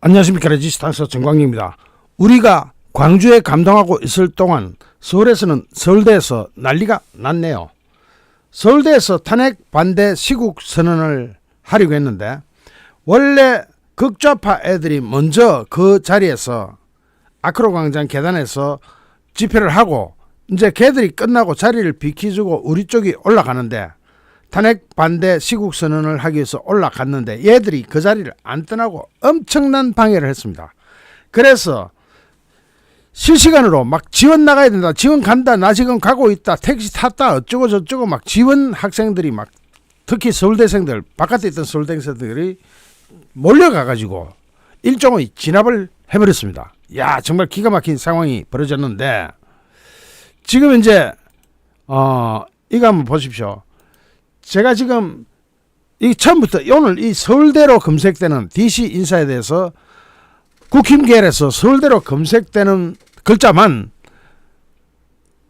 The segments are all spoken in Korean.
안녕하십니까 레지스탕스 정광입니다. 우리가 광주에 감동하고 있을 동안 서울에서는 서울대에서 난리가 났네요. 서울대에서 탄핵 반대 시국 선언을 하려고 했는데 원래 극좌파 애들이 먼저 그 자리에서 아크로 광장 계단에서 집회를 하고 이제 걔들이 끝나고 자리를 비켜주고 우리 쪽이 올라가는데 탄핵 반대 시국 선언을 하기 위해서 올라갔는데 얘들이 그 자리를 안 떠나고 엄청난 방해를 했습니다. 그래서 실시간으로 막 지원 나가야 된다. 지원 간다. 나 지금 가고 있다. 택시 탔다. 어쩌고 저쩌고 막 지원 학생들이 막 특히 서울대생들 바깥에 있던 서울대생들이 몰려가 가지고 일종의 진압을 해버렸습니다. 야 정말 기가 막힌 상황이 벌어졌는데 지금 이제 어 이거 한번 보십시오. 제가 지금 이 처음부터 오늘 이 서울대로 검색되는 DC 인사에 대해서 국힘계열에서 서울대로 검색되는 글자만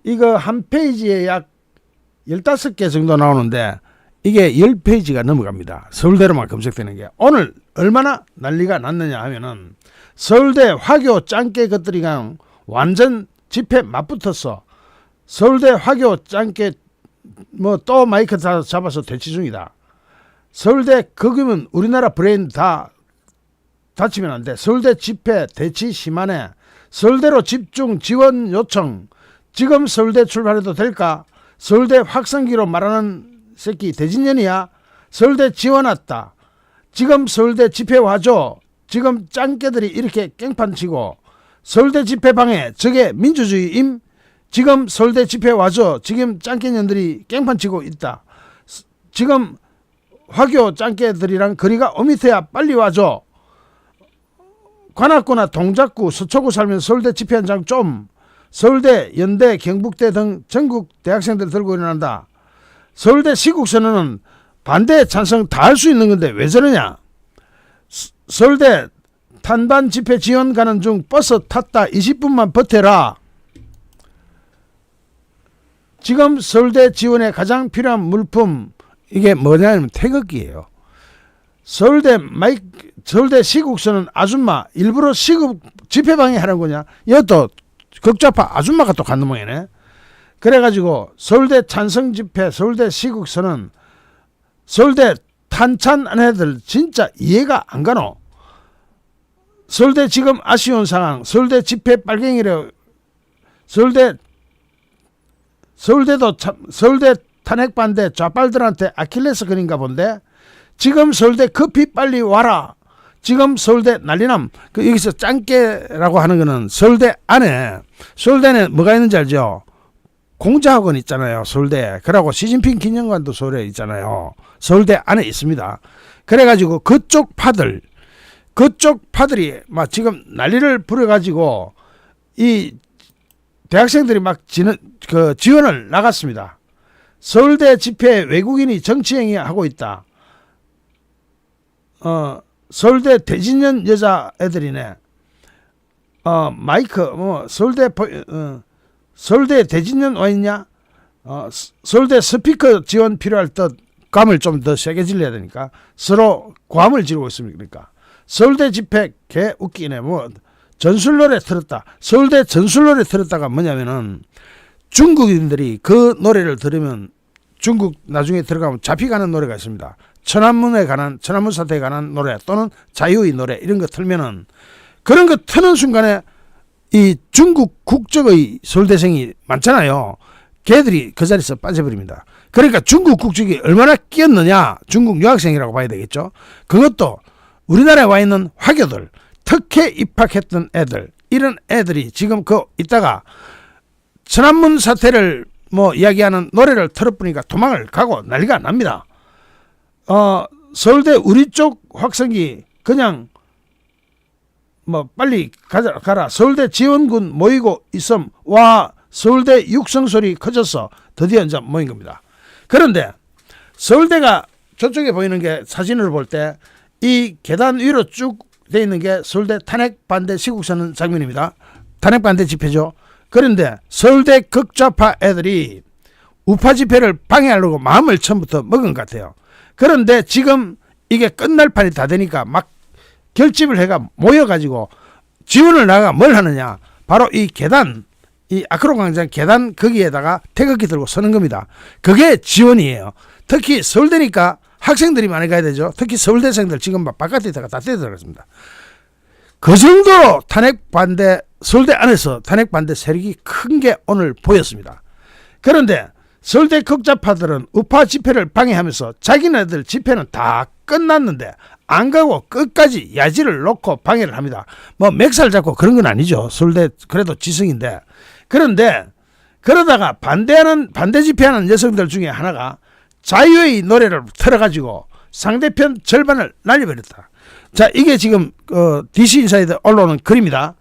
이거 한 페이지에 약 15개 정도 나오는데 이게 10페이지가 넘어갑니다. 서울대로만 검색되는 게. 오늘 얼마나 난리가 났느냐 하면은 서울대 화교 짱깨 것들이 그냥 완전 집회 맞붙었어. 서울대 화교 짱깨 뭐 또 마이크 다 잡아서 대치 중이다. 서울대 거기면 우리나라 브레인 다 다치면 안 돼. 서울대 집회 대치 심하네. 서울대로 집중 지원 요청. 지금 서울대 출발해도 될까? 서울대 확성기로 말하는 새끼 대진년이야. 서울대 지원 왔다. 지금 서울대 집회 와줘. 지금 짱깨들이 이렇게 깽판 치고 서울대 집회 방해 저게 민주주의임? 지금 서울대 집회 와줘. 지금 짱깨년들이 깽판 치고 있다. 스- 지금 화교 짱깨들이랑 거리가 5미터야 빨리 와줘. 관악구나 동작구 서초구 살면 서울대 집회 현장 좀 서울대 연대 경북대 등 전국 대학생들 들고 일어난다. 서울대 시국선언은 반대 찬성 다 할 수 있는 건데 왜 저러냐? 서- 서울대 탄반 집회 지원 가는 중 버스 탔다 20분만 버텨라. 지금 서울대 지원에 가장 필요한 물품 이게 뭐냐면 태극기예요. 서울대 마이 서울대 시국서는 아줌마 일부러 시국 집회 방해하는 거냐? 이것도 극좌파 아줌마가 또 갖는 모양이네. 그래가지고 서울대 찬성 집회, 서울대 시국서는 서울대 탄찬한 애들 진짜 이해가 안 가노. 서울대 지금 아쉬운 상황, 서울대 집회 빨갱이래, 서울대 서울대도 참, 서울대 탄핵 반대 좌빨들한테 아킬레스 건인가 본데 지금 서울대 급히 빨리 와라. 지금 서울대 난리남. 그 여기서 짱깨라고 하는 거는 서울대 안에 서울대는 뭐가 있는지 알죠? 공자학원 있잖아요. 서울대. 그러고 시진핑 기념관도 서울에 있잖아요. 서울대 안에 있습니다. 그래가지고 그쪽 파들, 그쪽 파들이 막 지금 난리를 부려가지고 이 대학생들이 막 지는, 그 지원을 나갔습니다. 서울대 집회 외국인이 정치행위 하고 있다. 어, 서울대 대진년 여자 애들이네. 어, 마이크, 뭐, 서울대, 보- 어, 서울대 대진년 와 있냐? 어, 스- 서울대 스피커 지원 필요할 듯 감을 좀 더 세게 질러야 되니까 서로 괌을 지르고 있습니다. 그러니까 서울대 집회 개 웃기네. 뭐 전술노래 틀었다. 서울대 전술노래 틀었다가 뭐냐면은 중국인들이 그 노래를 들으면 중국 나중에 들어가면 잡혀가는 노래가 있습니다. 천안문에 관한 천안문 사태에 관한 노래 또는 자유의 노래 이런 거 틀면은 그런 거 트는 순간에 이 중국 국적의 서울대생이 많잖아요. 걔들이 그 자리에서 빠져버립니다. 그러니까 중국 국적이 얼마나 끼었느냐 중국 유학생이라고 봐야 되겠죠. 그것도 우리나라에 와 있는 화교들 특혜 입학했던 애들 이런 애들이 지금 그 이따가 천안문 사태를 뭐 이야기하는 노래를 틀어보니까 도망을 가고 난리가 납니다. 어 서울대 우리 쪽 확성기 그냥 뭐 빨리 가자 가라 서울대 지원군 모이고 있음 와 서울대 육성 소리 커졌어 드디어 이제 모인 겁니다. 그런데 서울대가 저쪽에 보이는 게 사진을 볼 때 이 계단 위로 쭉 돼 있는 게 서울대 탄핵 반대 시국선언 장면입니다. 탄핵 반대 집회죠. 그런데 서울대 극좌파 애들이 우파 집회를 방해하려고 마음을 처음부터 먹은 것 같아요. 그런데 지금 이게 끝날 판이 다 되니까 막 결집을 해가 모여가지고 지원을 나가 뭘 하느냐 바로 이 계단 이 아크로 광장 계단 거기에다가 태극기 들고 서는 겁니다. 그게 지원이에요. 특히 서울대니까 학생들이 많이 가야 되죠. 특히 서울대생들 지금 막 바깥에 있다가 다 뛰어들어갔습니다. 그 정도로 탄핵 반대 서울대 안에서 탄핵 반대 세력이 큰 게 오늘 보였습니다. 그런데 서울대 극좌파들은 우파 집회를 방해하면서 자기네들 집회는 다 끝났는데 안 가고 끝까지 야지를 놓고 방해를 합니다. 뭐 맥살 잡고 그런 건 아니죠. 서울대 그래도 지성인데 그런데 그러다가 반대하는 반대 집회하는 여성들 중에 하나가 자유의 노래를 틀어가지고 상대편 절반을 날려버렸다. 자 이게 지금 어, DC 인사이드 올라오는 글입니다.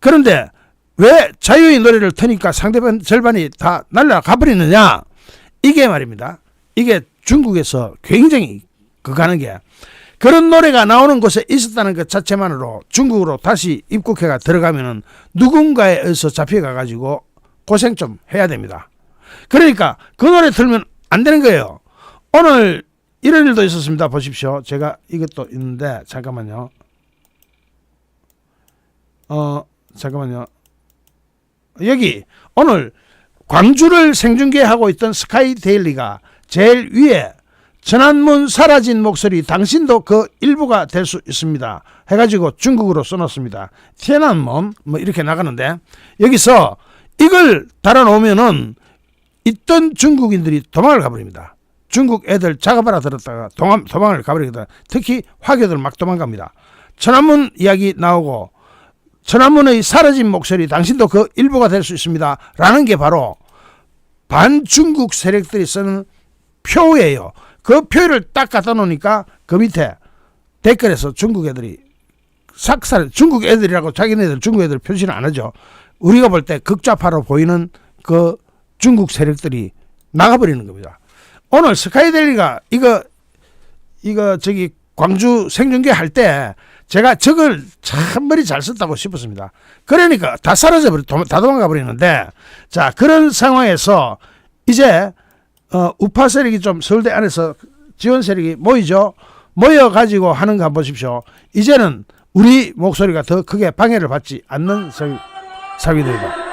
그런데 왜 자유의 노래를 트니까 상대편 절반이 다 날라가 버리느냐? 이게 말입니다. 이게 중국에서 굉장히 그가는 게 그런 노래가 나오는 곳에 있었다는 것 자체만으로 중국으로 다시 입국해가 들어가면은 누군가에 의해서 잡혀가 가지고 고생 좀 해야 됩니다. 그러니까 그 노래 틀면 안 되는 거예요. 오늘 이런 일도 있었습니다. 보십시오. 제가 이것도 있는데 잠깐만요. 어 잠깐만요. 여기 오늘 광주를 생중계하고 있던 스카이 데일리가 제일 위에 천안문 사라진 목소리 당신도 그 일부가 될 수 있습니다. 해가지고 중국어로 써놨습니다. 티안안먼 뭐 이렇게 나가는데 여기서 이걸 달아놓으면은 있던 중국인들이 도망을 가버립니다. 중국 애들 작업하러 들었다가 도망, 도망을 가버리거든. 특히 화교들 막 도망갑니다. 천안문 이야기 나오고 천안문의 사라진 목소리 당신도 그 일부가 될 수 있습니다. 라는 게 바로 반중국 세력들이 쓰는 표예요. 그 표를 딱 갖다 놓으니까 그 밑에 댓글에서 중국 애들이 삭살 중국 애들이라고 자기네들 중국 애들 표시는 안 하죠. 우리가 볼 때 극좌파로 보이는 그 중국 세력들이 나가버리는 겁니다. 오늘 스카이델리가 이거 이거 저기 광주 생중계 할 때 제가 저걸 참 머리 잘 썼다고 싶었습니다. 그러니까 다 사라져 버리, 다 도망가 버리는데 자 그런 상황에서 이제 어, 우파 세력이 좀 서울대 안에서 지원 세력이 모이죠. 모여 가지고 하는 거 한번 보십시오. 이제는 우리 목소리가 더 크게 방해를 받지 않는 상- 상황이 됩니다.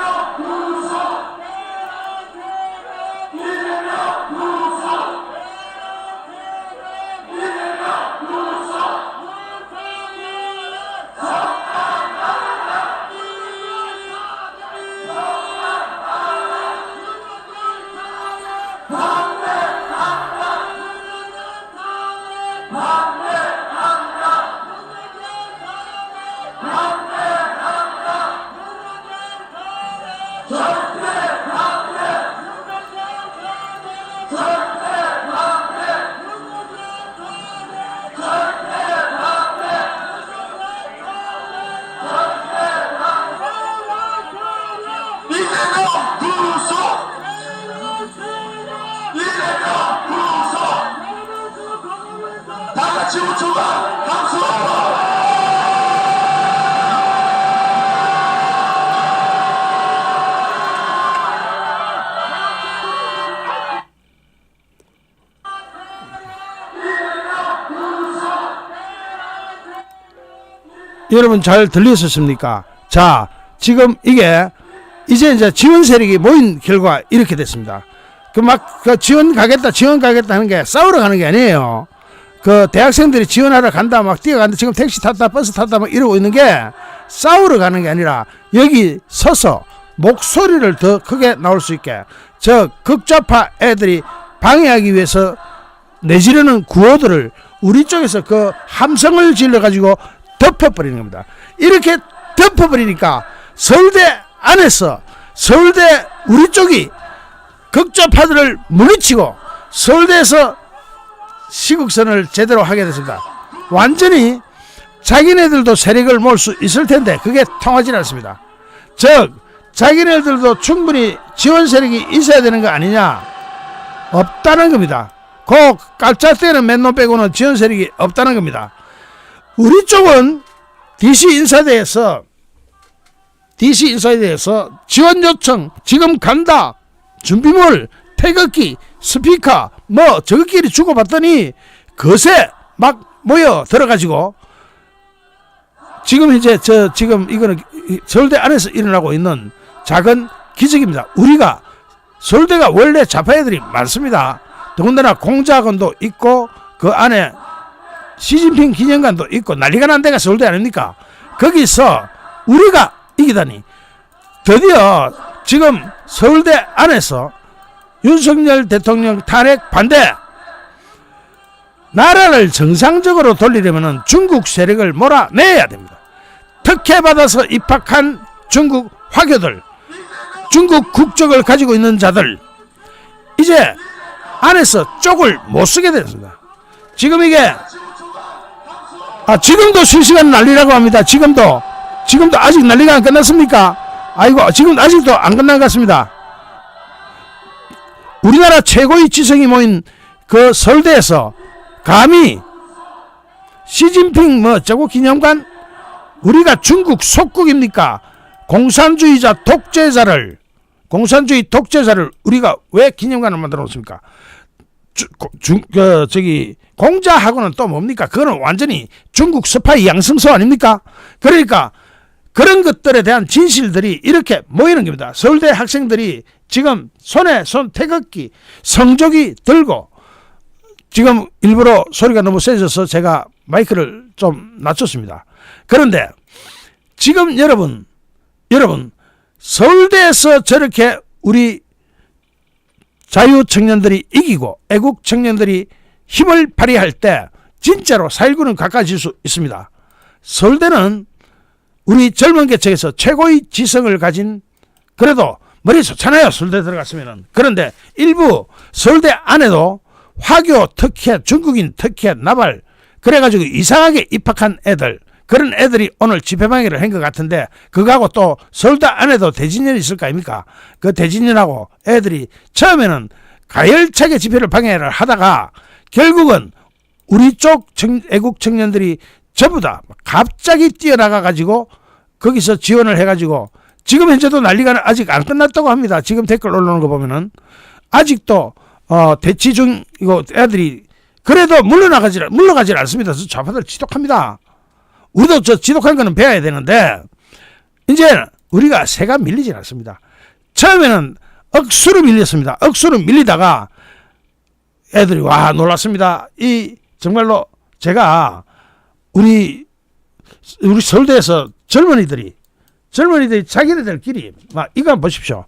여러분 잘 들리셨습니까? 자, 지금 이게 이제 이제 지원 세력이 모인 결과 이렇게 됐습니다. 그막 그 지원 가겠다, 지원 가겠다 하는 게 싸우러 가는 게 아니에요. 그 대학생들이 지원하러 간다, 막 뛰어간다, 지금 택시 탔다, 버스 탔다, 막 이러고 있는 게 싸우러 가는 게 아니라 여기 서서 목소리를 더 크게 나올 수 있게 저 극좌파 애들이 방해하기 위해서 내지르는 구호들을 우리 쪽에서 그 함성을 질러 가지고 덮어버리는 겁니다. 이렇게 덮어버리니까 서울대 안에서 서울대 우리 쪽이 극좌파들을 물리치고 서울대에서 시국선을 제대로 하게 됐습니다. 완전히 자기네들도 세력을 모을 수 있을 텐데 그게 통하지 않습니다. 즉 자기네들도 충분히 지원 세력이 있어야 되는 거 아니냐? 없다는 겁니다. 그 깔짝대는 맨놈 빼고는 지원 세력이 없다는 겁니다. 우리 쪽은 DC 인사대에서 DC 인사대에서 지원 요청 지금 간다 준비물 태극기 스피커 뭐 저것끼리 주고받더니 거세 막 모여 들어가지고 지금 이제 저 지금 이거는 이- 서울대 안에서 일어나고 있는 작은 기적입니다. 우리가 서울대가 원래 좌파애들이 많습니다. 더군다나 공자학원도 있고 그 안에 시진핑 기념관도 있고 난리가 난 데가 서울대 아닙니까? 거기서 우리가 이기다니 드디어 지금 서울대 안에서 윤석열 대통령 탄핵 반대 나라를 정상적으로 돌리려면 중국 세력을 몰아내야 됩니다. 특혜 받아서 입학한 중국 화교들, 중국 국적을 가지고 있는 자들, 이제 안에서 쪽을 못 쓰게 됐습니다. 지금 이게 아 지금도 실시간 난리라고 합니다. 지금도 지금도 아직 난리가 안 끝났습니까? 아이고 지금 아직도 안 끝난 것 같습니다. 우리나라 최고의 지성이 모인 그 서울대에서 감히 시진핑 뭐 어쩌고 기념관 우리가 중국 속국입니까? 공산주의자 독재자를 공산주의 독재자를 우리가 왜 기념관을 만들어 놓습니까? 주, 고- 중, 그, 저기, 공자하고는 또 뭡니까? 그거는 완전히 중국 스파이 양성소 아닙니까? 그러니까 그런 것들에 대한 진실들이 이렇게 모이는 겁니다. 서울대 학생들이 지금 손에 손 태극기, 성적이 들고 지금 일부러 소리가 너무 세져서 제가 마이크를 좀 낮췄습니다. 그런데 지금 여러분, 여러분, 서울대에서 저렇게 우리 자유 청년들이 이기고 애국 청년들이 힘을 발휘할 때 진짜로 4.19는 가까워질 수 있습니다. 서울대는 우리 젊은 계층에서 최고의 지성을 가진 그래도 머리 좋잖아요. 서울대 들어갔으면은. 그런데 일부 서울대 안에도 화교 특혜, 중국인 특혜, 나발 그래가지고 이상하게 입학한 애들 그런 애들이 오늘 집회방해를 한 것 같은데 그거하고 또 서울대 안에도 대진년이 있을 거 아닙니까? 그 대진년하고 애들이 처음에는 가열차게 집회를 방해를 하다가 결국은 우리 쪽 청- 애국 청년들이 전부 다 갑자기 뛰어나가 가지고 거기서 지원을 해 가지고 지금 현재도 난리가 아직 안 끝났다고 합니다. 지금 댓글 올라오는 거 보면은 아직도 어 대치 중 이거 애들이 그래도 물러나가지 물러가지 않습니다. 저 좌파들 지독합니다. 우리도 저 지독한 거는 배워야 되는데 이제 우리가 새가 밀리지 않습니다. 처음에는 억수로 밀렸습니다. 억수로 밀리다가 애들이 와 놀랐습니다. 이 정말로 제가 우리 우리 서울대에서 젊은이들이 젊은이들이 자기네들끼리 막 이거 보십시오.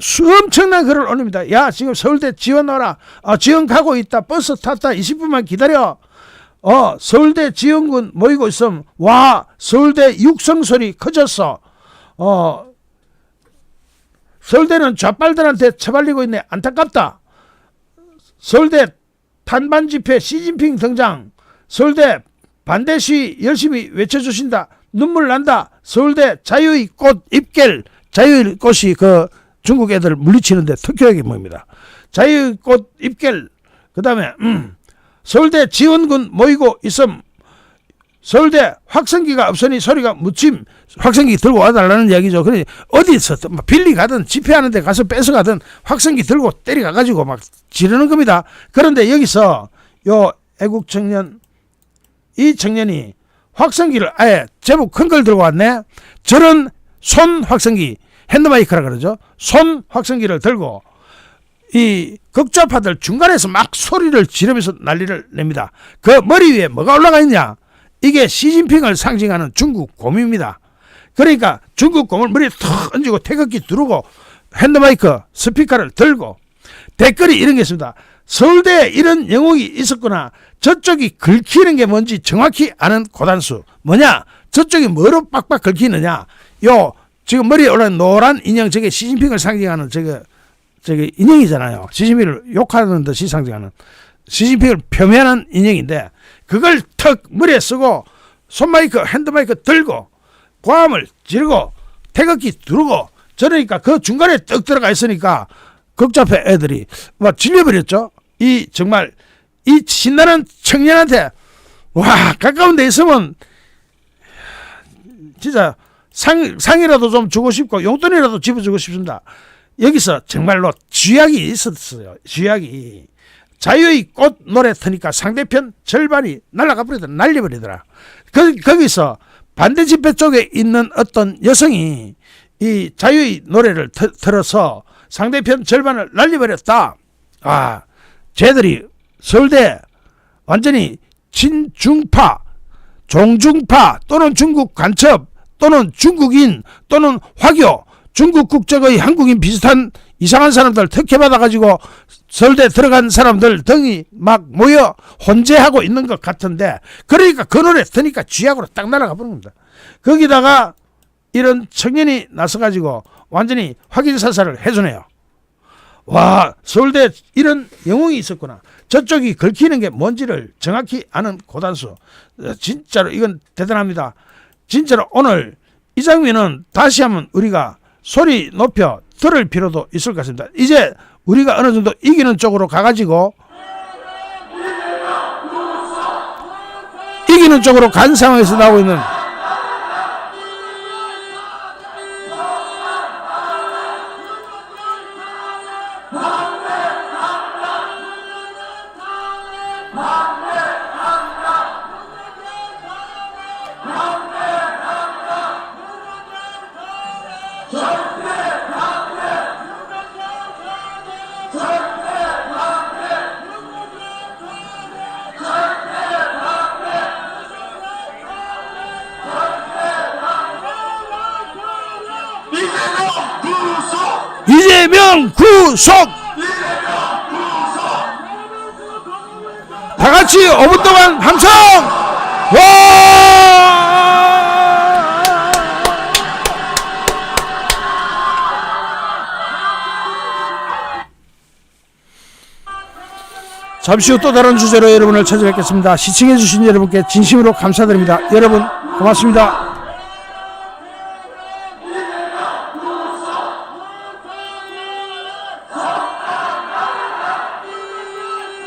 수 엄청난 글을 올립니다. 야 지금 서울대 지원 와라. 아, 지원 가고 있다. 버스 탔다. 20분만 기다려. 어 서울대 지원군 모이고 있음. 와 서울대 육성 소리 커졌어. 어 서울대는 좌빨들한테 처발리고 있네. 안타깝다. 서울대 탄반 집회 시진핑 등장. 서울대 반대 시 열심히 외쳐주신다. 눈물 난다. 서울대 자유의 꽃 입결. 자유의 꽃이 그 중국 애들 물리치는데 특효약이 뭐입니다. 자유의 꽃 입결. 그 다음에 음, 서울대 지원군 모이고 있음. 서울대 확성기가 없으니 소리가 무침 확성기 들고 와달라는 이야기죠. 그러니 어디서 막 빌리 가든 집회하는 데 가서 뺏어가든 확성기 들고 때려가 가지고 막 지르는 겁니다. 그런데 여기서 요 애국 청년 이 청년이 확성기를 아예 제법 큰 걸 들고 왔네. 저런 손 확성기 핸드마이크라 그러죠. 손 확성기를 들고 이 극좌파들 중간에서 막 소리를 지르면서 난리를 냅니다. 그 머리 위에 뭐가 올라가 있냐? 이게 시진핑을 상징하는 중국 곰입니다. 그러니까 중국 곰을 머리에 턱 얹고 태극기 두르고 핸드마이크 스피커를 들고 댓글이 이런 게 있습니다. 서울대에 이런 영웅이 있었구나. 저쪽이 긁히는 게 뭔지 정확히 아는 고단수. 뭐냐? 저쪽이 뭐로 빡빡 긁히느냐? 요 지금 머리에 올라온 노란 인형 저게 시진핑을 상징하는 저게 저게 인형이잖아요. 시진핑을 욕하는 듯이 상징하는 시진핑을 표면한 인형인데 그걸 턱 머리에 쓰고 손마이크 핸드마이크 들고 고함을 지르고 태극기 두르고 저러니까 그 중간에 떡 들어가 있으니까 극좌패 애들이 막 질려버렸죠. 이 정말 이 신나는 청년한테 와 가까운 데 있으면 진짜 상, 상이라도 좀 주고 싶고 용돈이라도 집어주고 싶습니다. 여기서 정말로 쥐약이 있었어요. 쥐약이 자유의 꽃 노래 트니까 상대편 절반이 날아가 버리더라. 날려버리더라. 그, 거기서 반대 집회 쪽에 있는 어떤 여성이 이 자유의 노래를 트- 틀어서 상대편 절반을 날려버렸다. 아, 쟤들이 서울대 완전히 친중파, 종중파 또는 중국 간첩 또는 중국인 또는 화교, 중국 국적의 한국인 비슷한 이상한 사람들 특혜받아 가지고 서울대 들어간 사람들 등이 막 모여 혼재하고 있는 것 같은데 그러니까 그 노래 듣니까 쥐약으로 딱 날아가 버는 겁니다. 거기다가 이런 청년이 나서 가지고 완전히 확인 사살을 해주네요. 와 서울대 이런 영웅이 있었구나. 저쪽이 긁히는 게 뭔지를 정확히 아는 고단수. 어, 진짜로 이건 대단합니다. 진짜로 오늘 이 장면은 다시 한번 우리가 소리 높여 들을 필요도 있을 것 같습니다. 이제 우리가 어느 정도 이기는 쪽으로 가가지고 이기는 쪽으로 간 상황에서 나오고 있는 구속! 다 같이 5분 동안 함성! 와! 잠시 후 또 다른 주제로 여러분을 찾아뵙겠습니다. 시청해주신 여러분께 진심으로 감사드립니다. 여러분, 고맙습니다.